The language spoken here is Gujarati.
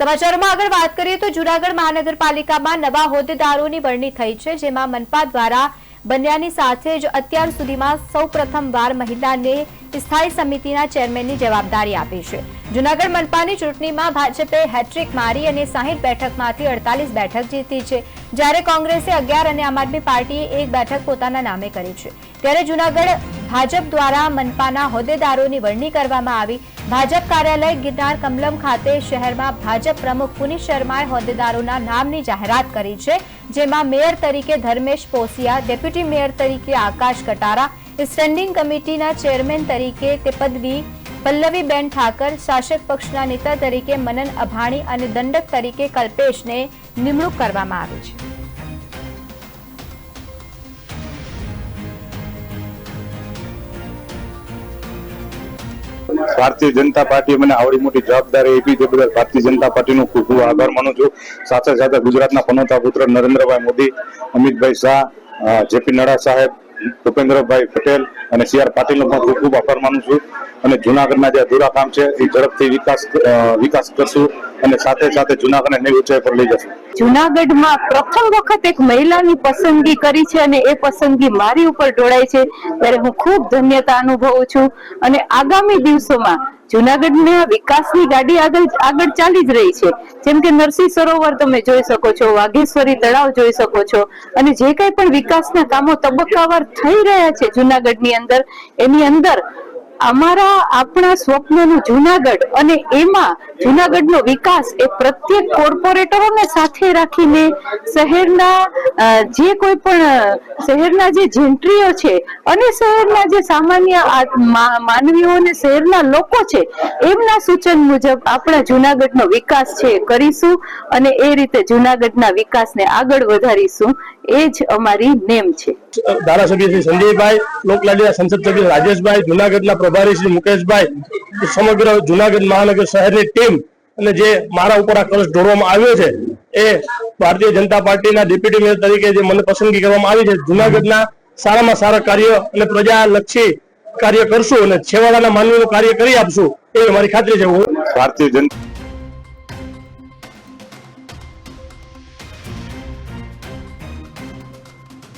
સમાચારોમાં આગળ વાત કરીએ તો જૂનાગઢ મહાનગરપાલિકામાં નવા હોદ્દેદારોની વરણી થઈ છે, જેમાં મનપા દ્વારા બન્યાની સાથે જ અત્યાર સુધીમાં સૌ પ્રથમવાર મહિલાને સ્થાયી સમિતિના ચેરમેનની જવાબદારી આપી છે. જૂનાગઢ મનપાની ચૂંટણીમાં ભાજપે હેટ્રિક મારી અને સાહીઠ બેઠકમાંથી અડતાલીસ બેઠક જીતી છે. જ્યારે કોંગ્રેસે અગિયાર અને આમ આદમી પાર્ટીએ એક બેઠક પોતાના નામે કરી છે. ત્યારે જૂનાગઢ ભાજપ દ્વારા મનપાના હોદ્દેદારોની વરણી કરવામાં આવી. ભાજપ કાર્યાલય ગિરનાર કમલમ ખાતે શહેરમાં ભાજપ પ્રમુખ પુનિત શર્માએ હોદ્દેદારોના નામની જાહેરાત કરી છે, જેમાં મેયર તરીકે ધર્મેશ પોસિયા, ડેપ્યુટી મેયર તરીકે આકાશ કટારા, સ્ટેન્ડિંગ કમિટીના ચેરમેન તરીકે તે પદવી પલ્લવીબેન ઠાકર, શાસક પક્ષના નેતા તરીકે મનન અભાણી અને દંડક તરીકે કલ્પેશને નિમણૂક કરવામાં આવી છે. ભારતીય જનતા પાર્ટીએ મને આવડી મોટી જવાબદારી આપી તે બદલ ભારતીય જનતા પાર્ટીનો ખૂબ ખૂબ આભાર માનું છું. સાથે સાથે ગુજરાતના પનોતા પુત્ર નરેન્દ્રભાઈ મોદી, અમિતભાઈ શાહ જેપી નડા સાહેબ ભૂપેન્દ્રભાઈ પટેલ અને સી આર પાટીલનો પણ ખૂબ ખૂબ આભાર માનું છું. અને જુનાગઢના જે અધૂરા કામ છે, એ ઝડપથી વિકાસ વિકાસ કરશું અને સાથે સાથે જુનાગઢને નવી ઊંચાઈ પર લઈ જશું. જુનાગઢમાં પ્રથમ વખત એક મહિલાની પસંદગી કરી છે અને એ પસંદગી મારી ઉપર ઢોળાય છે. ત્યારે હું ખૂબ ધન્યતા અનુભવું છું. અને આગામી દિવસોમાં જુનાગઢના વિકાસની ગાડી આગળ આગળ ચાલી જ રહી છે. જેમ કે નરસિંહ સરોવર તમે જોઈ શકો છો, વાઘેશ્વરી તળાવ જોઈ શકો છો અને જે કઈ પણ વિકાસના કામો તબક્કાવાર થઈ રહ્યા છે જુનાગઢની અંદર, એની અંદર અમારા આપણા સ્વપ્નનું જુનાગઢ અને એમાં જુનાગઢનો વિકાસ એ પ્રત્યેક કોર્પોરેટરોને સાથે રાખીને શહેરના જે કોઈ પણ શહેરના જે જેન્ટ્રીઓ છે અને શહેરના જે સામાન્ય માનવીઓ અને શહેરના લોકો છે, એમના સૂચન મુજબ આપણા જુનાગઢનો વિકાસ છે કરીશું અને એ રીતે જુનાગઢના વિકાસને આગળ વધારીશું. એ જ અમારી નેમ છે. ધારાસભ્ય શ્રી સંજયભાઈ લોકલાડીના સંસદ સભ્ય રાજેશભાઈ, જુનાગઢના પ્રભારી શ્રી મુકેશભાઈ, સમગ્ર જુનાગઢ મહાનગર શહેરની ટીમ અને જે મારા ઉપર આ કલશ ઢોળવામાં આવ્યો છે, એ ભારતીય જનતા પાર્ટીના ડેપ્યુટી મેયર તરીકે જે મને પસંદગી કરવામાં આવી છે, જુનાગઢના સારામાં સારા કાર્ય અને પ્રજાલક્ષી કાર્ય કરશું અને છેવાડાના માનવીનું કાર્ય કરી આપશું એ મારી ખાતરી છે. હું ભારતીય જનતા